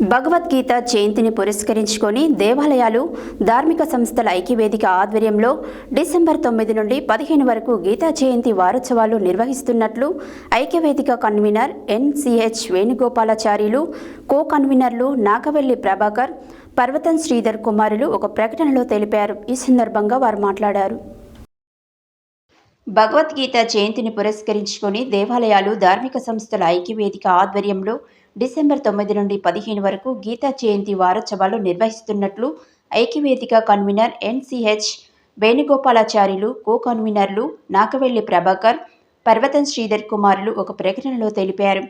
భగవద్గీత జయంతిని పురస్కరించుకొని దేవాలయాలు ధార్మిక సంస్థల ఐక్యవేదిక ఆధ్వర్యంలో డిసెంబర్ తొమ్మిది నుండి పదిహేను వరకు గీతా జయంతి వారోత్సవాలు నిర్వహిస్తున్నట్లు ఐక్యవేదిక కన్వీనర్ ఎన్సిహెచ్ వేణుగోపాలాచార్యులు కో కన్వీనర్లు నాగవెల్లి ప్రభాకర్ పర్వతం శ్రీధర్ కుమారులు ఒక ప్రకటనలో తెలిపారు. ఈ సందర్భంగా వారు మాట్లాడారు. భగవద్గీత జయంతిని పురస్కరించుకొని దేవాలయాలు ధార్మిక సంస్థల ఐక్యవేదిక ఆధ్వర్యంలో డిసెంబర్ తొమ్మిది నుండి పదిహేను వరకు గీతా జయంతి వారోత్సవాలు నిర్వహిస్తున్నట్లు ఐక్యవేదిక కన్వీనర్ ఎన్సిహెచ్ వేణుగోపాలాచార్యులు కో కన్వీనర్లు నాకవెల్లి ప్రభాకర్ పర్వతం శ్రీధర్ కుమారులు ఒక ప్రకటనలో తెలిపారు.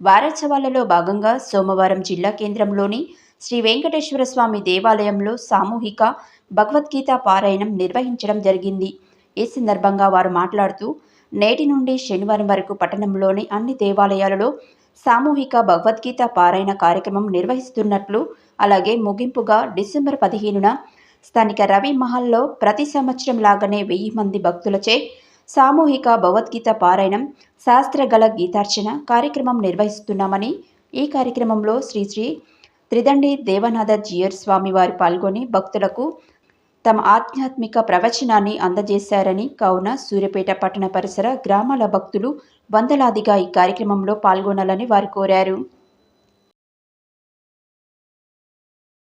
వారోత్సవాలలో భాగంగా సోమవారం జిల్లా కేంద్రంలోని శ్రీ వెంకటేశ్వర స్వామి దేవాలయంలో సామూహిక భగవద్గీత పారాయణం నిర్వహించడం జరిగింది. ఈ సందర్భంగా వారు మాట్లాడుతూ నేటి నుండి శనివారం వరకు పట్టణంలోని అన్ని దేవాలయాలలో సామూహిక భగవద్గీత పారాయణ కార్యక్రమం నిర్వహిస్తున్నట్లు అలాగే ముగింపుగా డిసెంబర్ పదిహేనున స్థానిక రవి మహల్లో ప్రతి సంవత్సరం లాగానే వెయ్యి మంది భక్తులచే సామూహిక భగవద్గీత పారాయణం శాస్త్రగల గీతార్చన కార్యక్రమం నిర్వహిస్తున్నామని ఈ కార్యక్రమంలో శ్రీ శ్రీ త్రిదండి దేవనాథ జియర్ స్వామి వారు పాల్గొని భక్తులకు తమ ఆధ్యాత్మిక ప్రవచనాన్ని అందజేశారని కావున సూర్యపేట పట్టణ పరిసర గ్రామాల భక్తులు వందలాదిగా ఈ కార్యక్రమంలో పాల్గొనాలని వారు కోరారు.